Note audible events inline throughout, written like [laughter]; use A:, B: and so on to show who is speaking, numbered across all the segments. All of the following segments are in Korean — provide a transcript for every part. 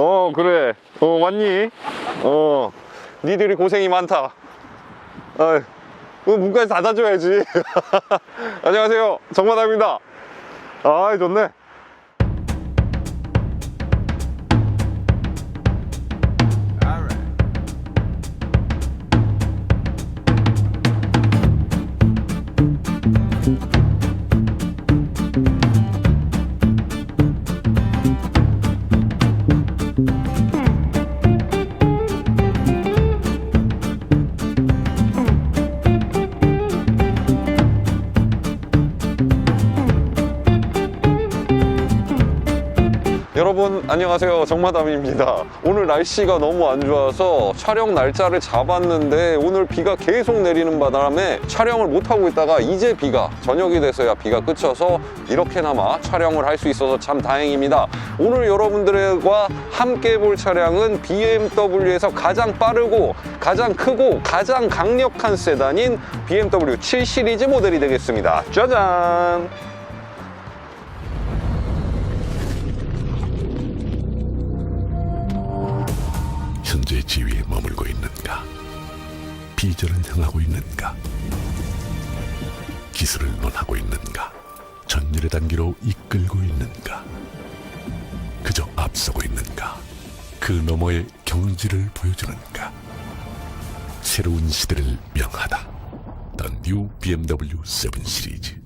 A: 어 그래. 어 왔니? 어 니들이 고생이 많다. 그 문까지 닫아줘야지. [laughs] 안녕하세요. 정마담입니다. 아 좋네 안녕하세요. 정마담입니다. 오늘 날씨가 너무 안 좋아서 촬영 날짜를 잡았는데 오늘 비가 계속 내리는 바람에 촬영을 못하고 있다가 이제 비가 저녁이 돼서야 비가 그쳐서 이렇게나마 촬영을 할 수 있어서 참 다행입니다. 오늘 여러분들과 함께 볼 차량은 BMW에서 가장 빠르고 가장 크고 가장 강력한 세단인 BMW 7 시리즈 모델이 되겠습니다. 짜잔
B: 현재 지위에 머물고 있는가? 비전을 향하고 있는가? 기술을 논하고 있는가? 전열의 단계로 이끌고 있는가? 그저 앞서고 있는가? 그 너머의 경지를 보여주는가? 새로운 시대를 명하다. The New BMW 7 시리즈.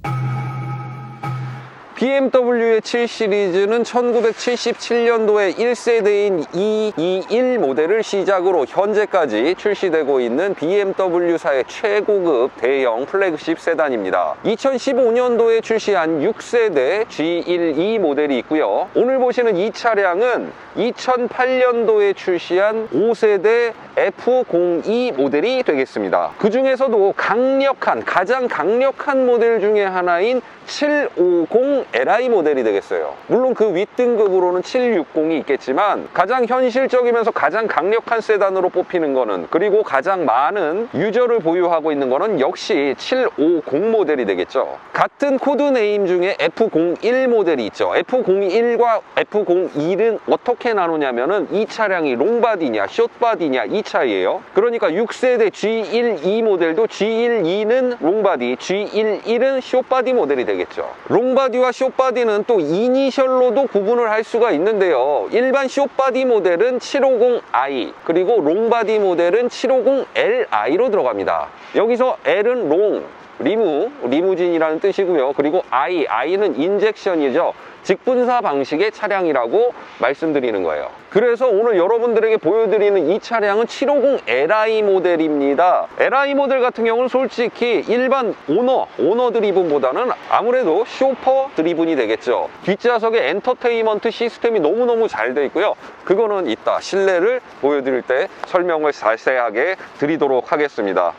A: BMW의 7 시리즈는 1977년도에 1세대인 221 모델을 시작으로 현재까지 출시되고 있는 BMW사의 최고급 대형 플래그십 세단입니다. 2015년도에 출시한 6세대 G12 모델이 있고요. 오늘 보시는 이 차량은 2008년도에 출시한 5세대 F02 모델이 되겠습니다. 그 중에서도 강력한, 가장 강력한 모델 중에 하나인 750 Li 모델이 되겠어요. 물론 그 윗등급으로는 760이 있겠지만 가장 현실적이면서 가장 강력한 세단으로 뽑히는 거는 그리고 가장 많은 유저를 보유하고 있는 거는 역시 750 모델이 되겠죠. 같은 코드 네임 중에 F01 모델이 있죠. F01과 F01은 어떻게 나누냐면은 이 차량이 롱바디냐 숏바디냐 이 차이예요. 그러니까 6세대 G12 모델도 G12는 롱바디, G11은 숏바디 모델이 되겠죠. 롱바디와 숏바디는 또 이니셜로도 구분을 할 수가 있는데요. 일반 숏바디 모델은 750i 그리고 롱바디 모델은 750li로 들어갑니다. 여기서 L은 롱, 리무, 리무진이라는 뜻이고요. 그리고 I, I는 인젝션이죠. 직분사 방식의 차량이라고 말씀드리는 거예요. 그래서 오늘 여러분들에게 보여드리는 이 차량은 750 Li 모델입니다. Li 모델 같은 경우는 솔직히 일반 오너, 오너 드리븐보다는 아무래도 쇼퍼 드리븐이 되겠죠. 뒷좌석에 엔터테인먼트 시스템이 너무너무 잘 돼 있고요. 그거는 이따 실내를 보여드릴 때 설명을 자세하게 드리도록 하겠습니다.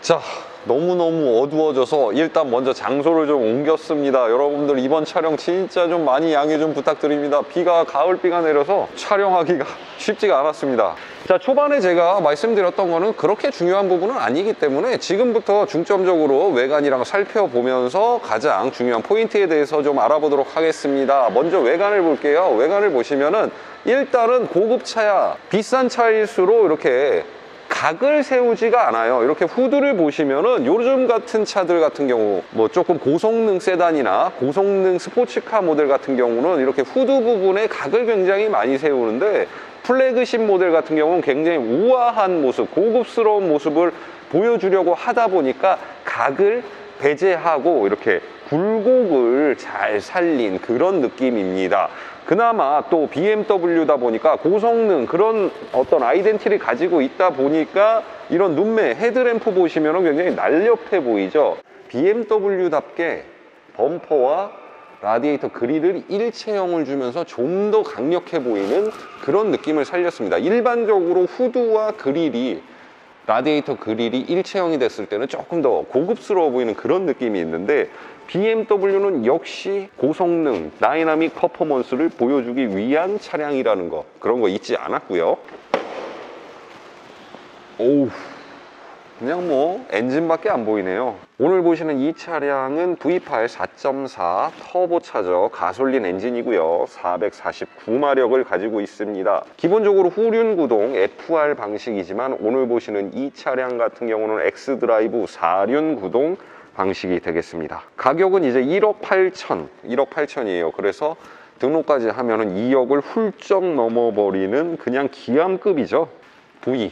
A: 자, 너무너무 어두워져서 일단 먼저 장소를 좀 옮겼습니다. 여러분들 이번 촬영 진짜 좀 많이 양해 좀 부탁드립니다. 비가 가을비가 내려서 촬영하기가 [laughs] 쉽지가 않았습니다. 자, 초반에 제가 말씀드렸던 거는 그렇게 중요한 부분은 아니기 때문에 지금부터 중점적으로 외관이랑 살펴보면서 가장 중요한 포인트에 대해서 좀 알아보도록 하겠습니다. 먼저 외관을 볼게요. 외관을 보시면은 일단은 고급 차야 비싼 차일수록 이렇게 각을 세우지가 않아요. 이렇게 후드를 보시면은 요즘 같은 차들 같은 경우 뭐 조금 고성능 세단이나 고성능 스포츠카 모델 같은 경우는 이렇게 후드 부분에 각을 굉장히 많이 세우는데 플래그십 모델 같은 경우는 굉장히 우아한 모습, 고급스러운 모습을 보여주려고 하다 보니까 각을 배제하고 이렇게 굴곡을 잘 살린 그런 느낌입니다. 그나마 또 BMW다 보니까 고성능 그런 어떤 아이덴티를 가지고 있다 보니까 이런 눈매 헤드램프 보시면 굉장히 날렵해 보이죠. BMW답게 범퍼와 라디에이터 그릴을 일체형을 주면서 좀 더 강력해 보이는 그런 느낌을 살렸습니다. 일반적으로 후드와 그릴이 라디에이터 그릴이 일체형이 됐을 때는 조금 더 고급스러워 보이는 그런 느낌이 있는데 BMW는 역시 고성능, 다이나믹 퍼포먼스를 보여주기 위한 차량이라는 거 그런 거 잊지 않았고요. 오우 그냥 뭐 엔진밖에 안 보이네요. 오늘 보시는 이 차량은 V8 4.4 터보차저 가솔린 엔진이고요. 449마력을 가지고 있습니다. 기본적으로 후륜 구동 FR 방식이지만 오늘 보시는 이 차량 같은 경우는 X드라이브 4륜 구동 방식이 되겠습니다. 가격은 이제 1억 8천, 1억 8천이에요. 그래서 등록까지 하면 은 2억을 훌쩍 넘어버리는 그냥 기암급이죠. V,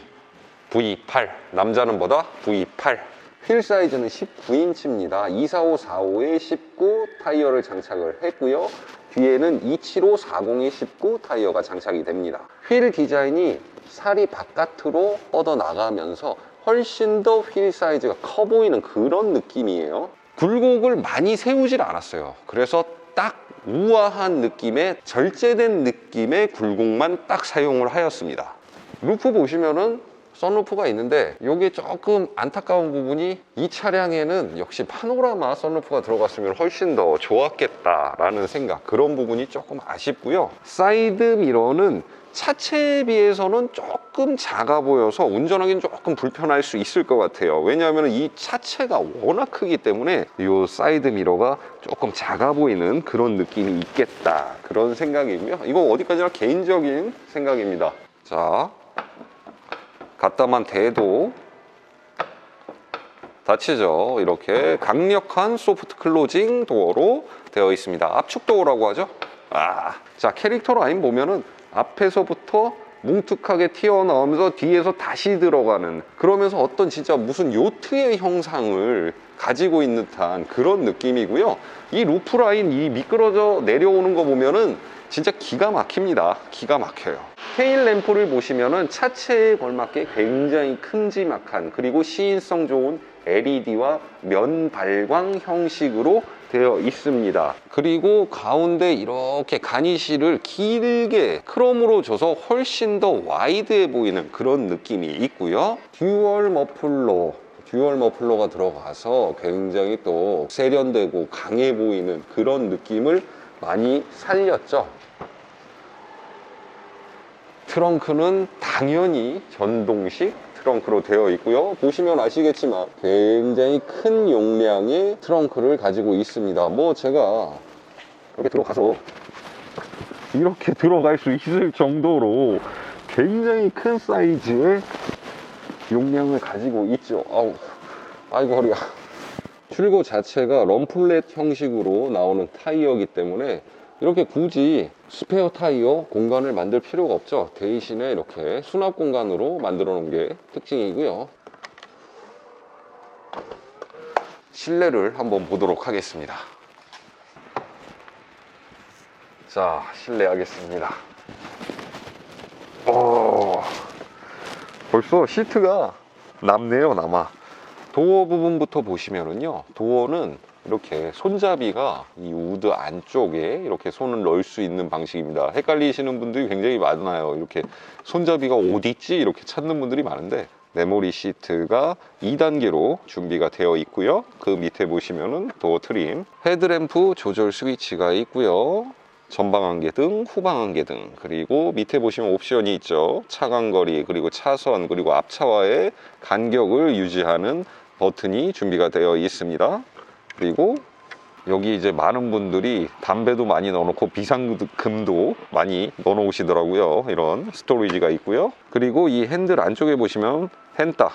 A: V8. 남자는 뭐다? V8. 휠 사이즈는 19인치입니다. 245-45에 19 타이어를 장착을 했고요. 뒤에는 275-40에 19 타이어가 장착이 됩니다. 휠 디자인이 살이 바깥으로 뻗어 나가면서 훨씬 더 휠 사이즈가 커 보이는 그런 느낌이에요. 굴곡을 많이 세우질 않았어요. 그래서 딱 우아한 느낌의 절제된 느낌의 굴곡만 딱 사용을 하였습니다. 루프 보시면은 썬루프가 있는데 이게 조금 안타까운 부분이 이 차량에는 역시 파노라마 썬루프가 들어갔으면 훨씬 더 좋았겠다라는 생각 그런 부분이 조금 아쉽고요. 사이드 미러는 차체에 비해서는 조금 작아 보여서 운전하기는 조금 불편할 수 있을 것 같아요. 왜냐하면 이 차체가 워낙 크기 때문에 이 사이드 미러가 조금 작아 보이는 그런 느낌이 있겠다. 그런 생각이고요. 이거 어디까지나 개인적인 생각입니다. 자 갖다만 대도 닫히죠. 이렇게 강력한 소프트 클로징 도어로 되어 있습니다. 압축 도어라고 하죠. 아, 자 캐릭터 라인 보면은 앞에서부터 뭉툭하게 튀어나오면서 뒤에서 다시 들어가는 그러면서 어떤 진짜 무슨 요트의 형상을 가지고 있는 듯한 그런 느낌이고요. 이 루프 라인 이 미끄러져 내려오는 거 보면은 진짜 기가 막힙니다. 기가 막혀요. 테일 램프를 보시면은 차체에 걸맞게 굉장히 큼지막한 그리고 시인성 좋은 LED와 면 발광 형식으로 되어 있습니다. 그리고 가운데 이렇게 가니쉬를 길게 크롬으로 줘서 훨씬 더 와이드해 보이는 그런 느낌이 있고요. 듀얼 머플러 듀얼 머플러가 들어가서 굉장히 또 세련되고 강해 보이는 그런 느낌을 많이 살렸죠. 트렁크는 당연히 전동식 트렁크로 되어 있고요. 보시면 아시겠지만 굉장히 큰 용량의 트렁크를 가지고 있습니다. 뭐 제가 이렇게 들어가서 이렇게 들어갈 수 있을 정도로 굉장히 큰 사이즈의 용량을 가지고 있죠. 아우, 아이고 허리야. 출고 자체가 럼플렛 형식으로 나오는 타이어이기 때문에 이렇게 굳이 스페어 타이어 공간을 만들 필요가 없죠. 대신에 이렇게 수납 공간으로 만들어 놓은 게 특징이고요. 실내를 한번 보도록 하겠습니다. 자, 실내 하겠습니다. 오, 벌써 시트가 남네요, 남아. 도어 부분부터 보시면은요, 도어는 이렇게 손잡이가 이 우드 안쪽에 이렇게 손을 넣을 수 있는 방식입니다. 헷갈리시는 분들이 굉장히 많아요. 이렇게 손잡이가 어디 있지? 이렇게 찾는 분들이 많은데 메모리 시트가 2단계로 준비가 되어 있고요. 그 밑에 보시면은 도어 트림, 헤드램프 조절 스위치가 있고요. 전방 안개등, 후방 안개등, 그리고 밑에 보시면 옵션이 있죠. 차간거리, 그리고 차선, 그리고 앞차와의 간격을 유지하는 버튼이 준비가 되어 있습니다. 그리고 여기 이제 많은 분들이 담배도 많이 넣어놓고 비상금도 많이 넣어놓으시더라고요. 이런 스토리지가 있고요. 그리고 이 핸들 안쪽에 보시면 헨따,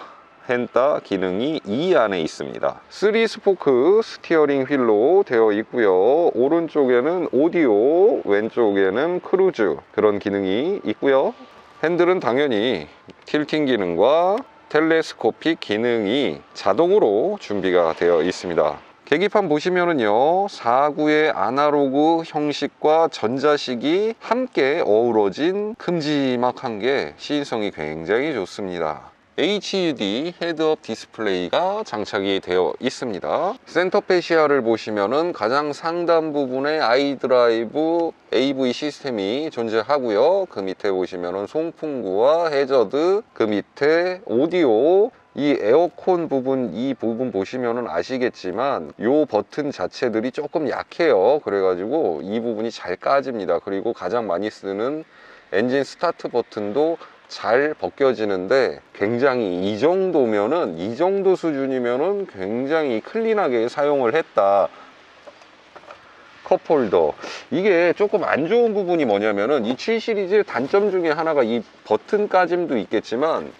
A: 헨따 기능이 이 안에 있습니다. 3 스포크 스티어링 휠로 되어 있고요. 오른쪽에는 오디오, 왼쪽에는 크루즈 그런 기능이 있고요. 핸들은 당연히 틸팅 기능과 텔레스코픽 기능이 자동으로 준비가 되어 있습니다. 계기판 보시면은요 4구의 아날로그 형식과 전자식이 함께 어우러진 큼지막한 게 시인성이 굉장히 좋습니다 HUD 헤드업 디스플레이가 장착이 되어 있습니다. 센터 페시아를 보시면은 가장 상단 부분에 아이드라이브 AV 시스템이 존재하고요. 그 밑에 보시면은 송풍구와 해저드 그 밑에 오디오 이 에어컨 부분 이 부분 보시면은 아시겠지만 요 버튼 자체들이 조금 약해요. 그래가지고 이 부분이 잘 까집니다. 그리고 가장 많이 쓰는 엔진 스타트 버튼도 잘 벗겨지는데 굉장히 이 정도면은 이 정도 수준이면은 굉장히 클린하게 사용을 했다. 컵홀더 이게 조금 안 좋은 부분이 뭐냐면은 이 7 시리즈의 단점 중에 하나가 이 버튼 까짐도 있겠지만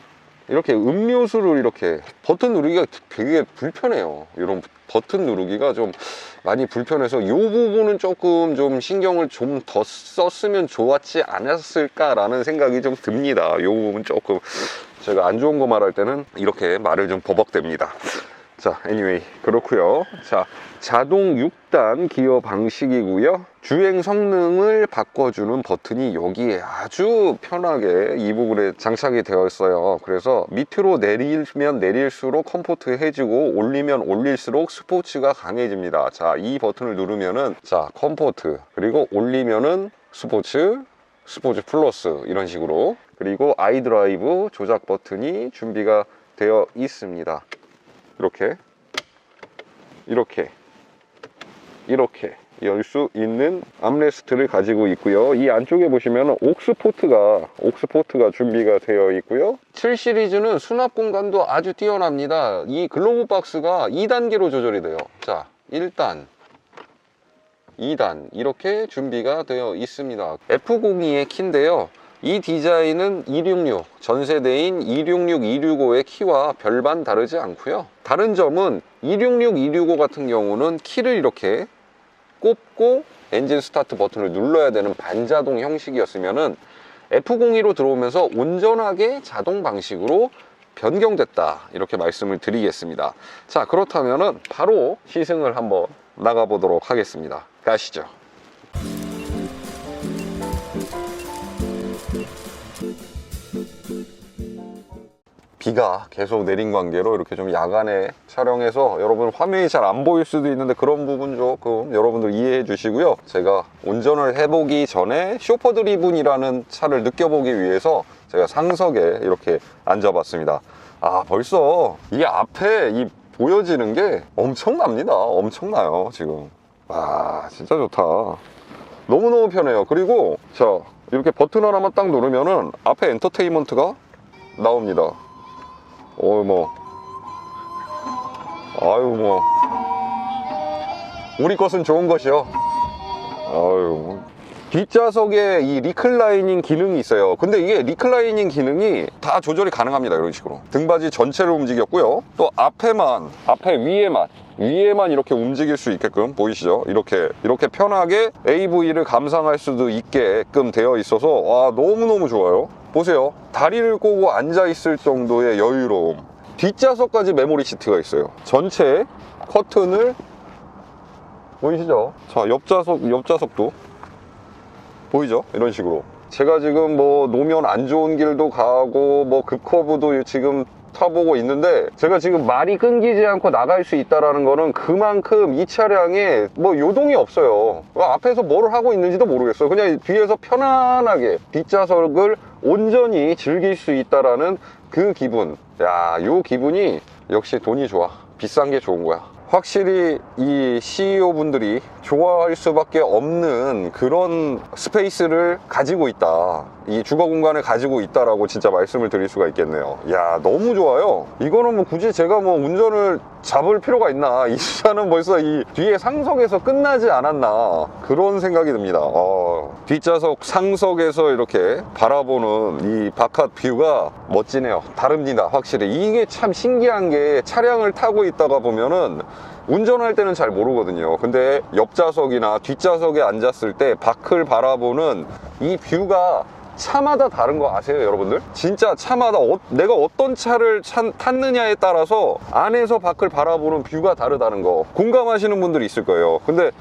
A: 이렇게 음료수를 이렇게 버튼 누르기가 되게 불편해요 이런 버튼 누르기가 좀 많이 불편해서 이 부분은 조금 좀 신경을 좀 더 썼으면 좋았지 않았을까 라는 생각이 좀 듭니다 이 부분 조금 제가 안 좋은 거 말할 때는 이렇게 말을 좀 버벅댑니다 자, anyway 그렇고요. 자, 자동 6단 기어 방식이고요. 주행 성능을 바꿔주는 버튼이 여기에 아주 편하게 이 부분에 장착이 되어 있어요. 그래서 밑으로 내리면 내릴수록 컴포트해지고 올리면 올릴수록 스포츠가 강해집니다. 자, 이 버튼을 누르면은 자, 컴포트 그리고 올리면은 스포츠 스포츠 플러스 이런 식으로 그리고 아이드라이브 조작 버튼이 준비가 되어 있습니다. 이렇게 이렇게 이렇게 열 수 있는 암레스트를 가지고 있고요. 이 안쪽에 보시면 옥스포트가 옥스포트가 준비가 되어 있고요. 7 시리즈는 수납 공간도 아주 뛰어납니다. 이 글로브 박스가 2단계로 조절이 돼요. 자 1단 2단 이렇게 준비가 되어 있습니다. F02의 키인데요. 이 디자인은 266 전세대인 266, 265의 키와 별반 다르지 않고요. 다른 점은 266, 265 같은 경우는 키를 이렇게 꼽고 엔진 스타트 버튼을 눌러야 되는 반자동 형식이었으면은 F02로 들어오면서 온전하게 자동 방식으로 변경됐다. 이렇게 말씀을 드리겠습니다. 자 그렇다면은 바로 시승을 한번 나가 보도록 하겠습니다. 가시죠 비가 계속 내린 관계로 이렇게 좀 야간에 촬영해서 여러분 화면이 잘 안 보일 수도 있는데 그런 부분 조금 여러분들 이해해 주시고요. 제가 운전을 해보기 전에 쇼퍼 드리븐이라는 차를 느껴보기 위해서 제가 상석에 이렇게 앉아봤습니다. 아 벌써 이 앞에 이 보여지는 게 엄청납니다. 엄청나요 지금. 와 진짜 좋다. 너무너무 편해요. 그리고 자 이렇게 버튼 하나만 딱 누르면은 앞에 엔터테인먼트가 나옵니다 어, 뭐. 아유, 뭐. 우리 것은 좋은 것이요. 아유, 뭐. 뒷좌석에 이 리클라이닝 기능이 있어요. 근데 이게 리클라이닝 기능이 다 조절이 가능합니다. 이런 식으로. 등받이 전체를 움직였고요. 또 앞에만, 앞에 위에만, 위에만 이렇게 움직일 수 있게끔 보이시죠? 이렇게, 이렇게 편하게 AV를 감상할 수도 있게끔 되어 있어서, 와, 너무너무 좋아요. 보세요. 다리를 꼬고 앉아 있을 정도의 여유로움. 뒷좌석까지 메모리 시트가 있어요. 전체 커튼을 보이시죠? 자, 옆좌석, 옆좌석도 보이죠? 이런 식으로. 제가 지금 뭐 노면 안 좋은 길도 가고 뭐 급커브도 지금 타보고 있는데 제가 지금 말이 끊기지 않고 나갈 수 있다라는 거는 그만큼 이 차량에 뭐 요동이 없어요. 그 앞에서 뭘 하고 있는지도 모르겠어요. 그냥 뒤에서 편안하게 뒷좌석을 온전히 즐길 수 있다라는 그 기분. 야, 요 기분이 역시 돈이 좋아. 비싼 게 좋은 거야. 확실히 이 CEO 분들이 좋아할 수밖에 없는 그런 스페이스를 가지고 있다. 이 주거 공간을 가지고 있다라고 진짜 말씀을 드릴 수가 있겠네요. 야, 너무 좋아요. 이거는 뭐 굳이 제가 뭐 운전을 잡을 필요가 있나. [laughs] 이 차는 벌써 이 뒤에 상석에서 끝나지 않았나. 그런 생각이 듭니다. 어, 뒷좌석 상석에서 이렇게 바라보는 이 바깥 뷰가 멋지네요. 다릅니다. 확실히. 이게 참 신기한 게 차량을 타고 있다가 보면은 운전할 때는 잘 모르거든요. 근데 옆좌석이나 뒷좌석에 앉았을 때 밖을 바라보는 이 뷰가 차마다 다른 거 아세요, 여러분들? 진짜 차마다 어- 내가 어떤 차를 찬- 탔느냐에 따라서 안에서 밖을 바라보는 뷰가 다르다는 거 공감하시는 분들이 있을 거예요. 근데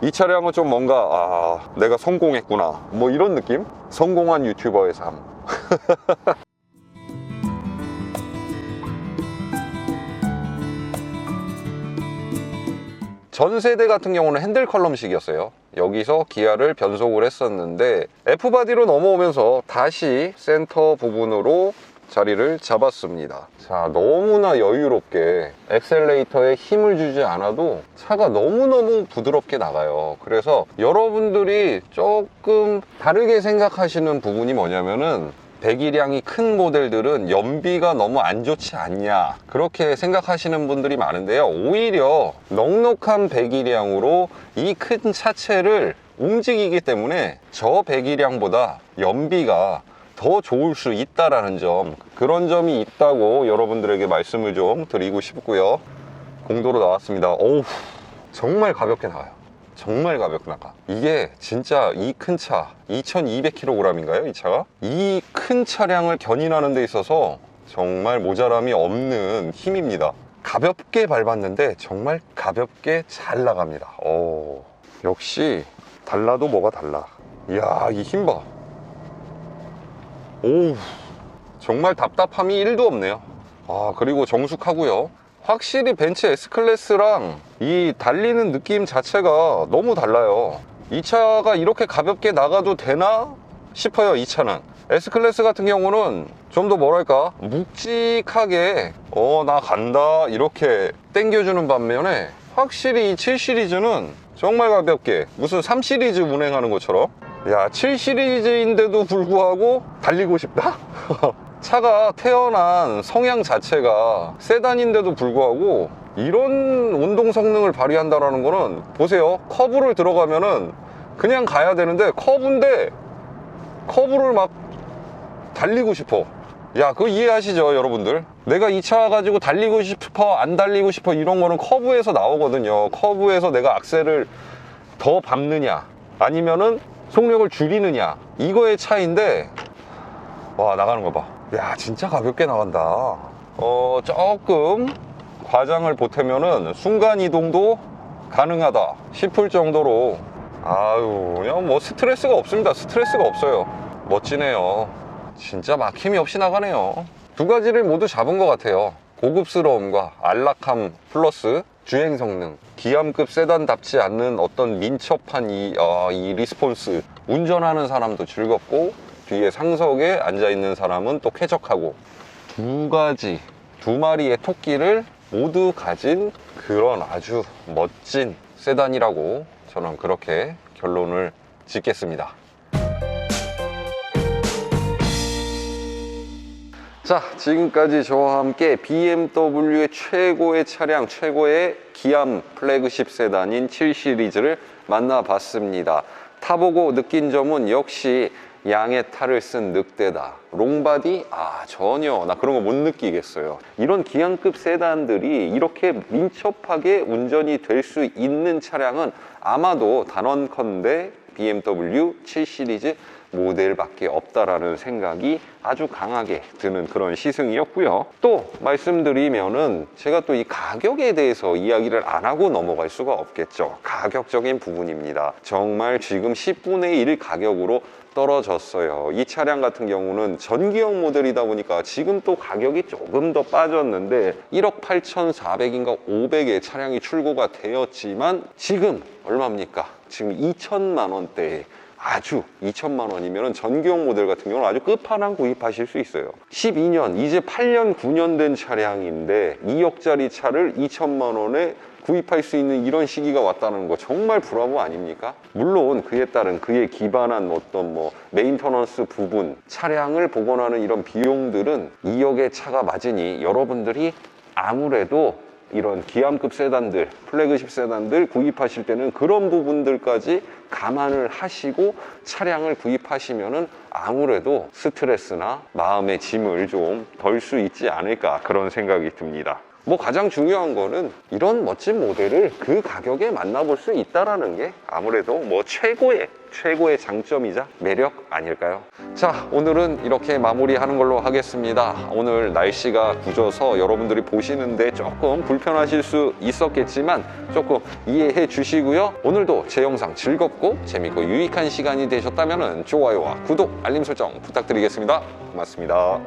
A: 이 차량은 좀 뭔가 아 내가 성공했구나 뭐 이런 느낌? 성공한 유튜버의 삶. [laughs] 전 세대 같은 경우는 핸들 컬럼식이었어요. 여기서 기아를 변속을 했었는데 F바디로 넘어오면서 다시 센터 부분으로 자리를 잡았습니다. 자, 너무나 여유롭게 엑셀레이터에 힘을 주지 않아도 차가 너무너무 부드럽게 나가요. 그래서 여러분들이 조금 다르게 생각하시는 부분이 뭐냐면은 배기량이 큰 모델들은 연비가 너무 안 좋지 않냐. 그렇게 생각하시는 분들이 많은데요. 오히려 넉넉한 배기량으로 이 큰 차체를 움직이기 때문에 저 배기량보다 연비가 더 좋을 수 있다라는 점 그런 점이 있다고 여러분들에게 말씀을 좀 드리고 싶고요. 공도로 나왔습니다. 어우 정말 가볍게 나와요 정말 가볍게 나가 이게 진짜 이 큰 차 2200kg인가요 이 차가? 이 큰 차량을 견인하는 데 있어서 정말 모자람이 없는 힘입니다. 가볍게 밟았는데 정말 가볍게 잘 나갑니다. 오 역시 달라도 뭐가 달라. 이야 이 힘봐. 오 정말 답답함이 1도 없네요. 아 그리고 정숙하고요 확실히 벤츠 S클래스랑 이 달리는 느낌 자체가 너무 달라요. 이 차가 이렇게 가볍게 나가도 되나 싶어요 이 차는. S클래스 같은 경우는 좀 더 뭐랄까? 묵직하게 어 나 간다 이렇게 땡겨주는 반면에 확실히 이 7시리즈는 정말 가볍게 무슨 3 시리즈 운행하는 것처럼. 야 7 시리즈인데도 불구하고 달리고 싶다? [laughs] 차가 태어난 성향 자체가 세단인데도 불구하고 이런 운동 성능을 발휘한다라는 거는 보세요. 커브를 들어가면 은 그냥 가야 되는데 커브인데 커브를 막 달리고 싶어. 야 그거 이해하시죠 여러분들? 내가 이 차 가지고 달리고 싶어 안 달리고 싶어 이런 거는 커브에서 나오거든요. 커브에서 내가 악셀을 더 밟느냐 아니면은 속력을 줄이느냐 이거의 차이인데 와 나가는 거봐 야 진짜 가볍게 나간다. 어 조금 과장을 보태면은 순간 이동도 가능하다 싶을 정도로. 아유 그냥 뭐 스트레스가 없습니다. 스트레스가 없어요. 멋지네요. 진짜 막힘이 없이 나가네요. 두 가지를 모두 잡은 것 같아요. 고급스러움과 안락함 플러스 주행 성능. 기암급 세단답지 않는 어떤 민첩한 이, 어, 이 리스폰스. 운전하는 사람도 즐겁고 뒤에 상석에 앉아있는 사람은 또 쾌적하고 두 가지 두 마리의 토끼를 모두 가진 그런 아주 멋진 세단이라고 저는 그렇게 결론을 짓겠습니다 자, 지금까지 저와 함께 BMW의 최고의 차량, 최고의 기암 플래그십 세단인 7 시리즈를 만나봤습니다. 타보고 느낀 점은 역시 양의 탈을 쓴 늑대다. 롱바디? 아, 전혀. 나 그런 거 못 느끼겠어요. 이런 기암급 세단들이 이렇게 민첩하게 운전이 될 수 있는 차량은 아마도 단언컨대 BMW 7 시리즈 모델밖에 없다라는 생각이 아주 강하게 드는 그런 시승이었고요. 또 말씀드리면은 제가 또 이 가격에 대해서 이야기를 안 하고 넘어갈 수가 없겠죠. 가격적인 부분입니다. 정말 지금 10분의 1 가격으로 떨어졌어요. 이 차량 같은 경우는 전기형 모델이다 보니까 지금 또 가격이 조금 더 빠졌는데 1억 8,400인가 500의 차량이 출고가 되었지만 지금 얼마입니까? 지금 2천만 원대에 아주 2천만 원이면 전기용 모델 같은 경우는 아주 끝판왕 구입하실 수 있어요 12년 이제 8년 9년 된 차량인데 2억짜리 차를 2천만 원에 구입할 수 있는 이런 시기가 왔다는 거 정말 브라보 아닙니까? 물론 그에 따른 그에 기반한 어떤 뭐 메인터넌스 부분 차량을 복원하는 이런 비용들은 2억의 차가 맞으니 여러분들이 아무래도 이런 기암급 세단들, 플래그십 세단들 구입하실 때는 그런 부분들까지 감안을 하시고 차량을 구입하시면은 아무래도 스트레스나 마음의 짐을 좀 덜 수 있지 않을까 그런 생각이 듭니다. 뭐 가장 중요한 거는 이런 멋진 모델을 그 가격에 만나볼 수 있다라는 게 아무래도 뭐 최고의 최고의 장점이자 매력 아닐까요? 자, 오늘은 이렇게 마무리하는 걸로 하겠습니다. 오늘 날씨가 굳어서 여러분들이 보시는데 조금 불편하실 수 있었겠지만 조금 이해해 주시고요. 오늘도 제 영상 즐겁고 재밌고 유익한 시간이 되셨다면 좋아요와 구독, 알림 설정 부탁드리겠습니다. 고맙습니다.